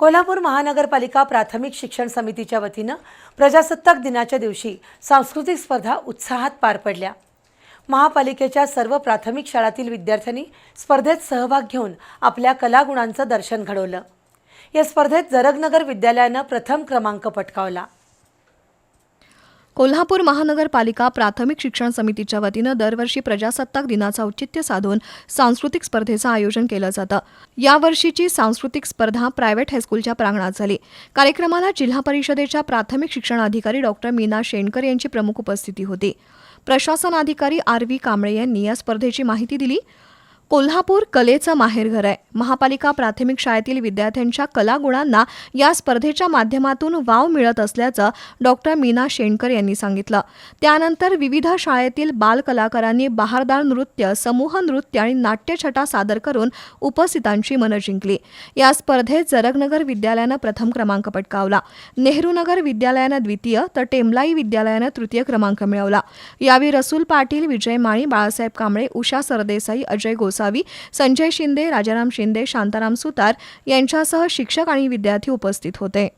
कोल्हापूर महानगरपालिका प्राथमिक शिक्षण समितीच्या वतीनं प्रजासत्ताक दिनाच्या दिवशी सांस्कृतिक स्पर्धा उत्साहात पार पडल्या. महापालिकेच्या सर्व प्राथमिक शाळातील विद्यार्थ्यांनी स्पर्धेत सहभाग घेऊन आपल्या कलागुणांचं दर्शन घडवलं. या स्पर्धेत जरगनगर विद्यालयानं प्रथम क्रमांक पटकावला. कोल्हापूर महानगरपालिका प्राथमिक शिक्षण समितीच्या वतीनं दरवर्षी प्रजासत्ताक दिनाचं औचित्य साधून सांस्कृतिक स्पर्धेचं आयोजन केलं जातं. यावर्षीची सांस्कृतिक स्पर्धा प्रायव्हेट हायस्कूलच्या प्रांगणात झाली. कार्यक्रमाला जिल्हा परिषदेच्या प्राथमिक शिक्षण अधिकारी डॉक्टर मीना शेणकर यांची प्रमुख उपस्थिती होती. प्रशासन अधिकारी आर व्ही कांबळे यांनी या स्पर्धेची माहिती दिली. कोल्हापूर कलेचं माहेरघर आहे. महापालिका प्राथमिक शाळेतील विद्यार्थ्यांच्या कलागुणांना या स्पर्धेच्या माध्यमातून वाव मिळत असल्याचं डॉक्टर मीना शेणकर यांनी सांगितलं. त्यानंतर विविध शाळेतील बाल कलाकारांनी बहारदार नृत्य समूह नृत्य आणि नाट्यछटा सादर करून उपस्थितांची मनं जिंकली. या स्पर्धेत जरगनगर विद्यालयानं प्रथम क्रमांक पटकावला. नेहरूनगर विद्यालयानं द्वितीय तर टेमलाई विद्यालयानं तृतीय क्रमांक मिळवला. यावेळी रसूल पाटील विजय माळी बाळासाहेब कांबळे उषा सरदेसाई अजय असावी. संजय शिंदे राजाराम शिंदे शांताराम सुतार यांच्यासह शिक्षक आणि विद्यार्थी उपस्थित होते.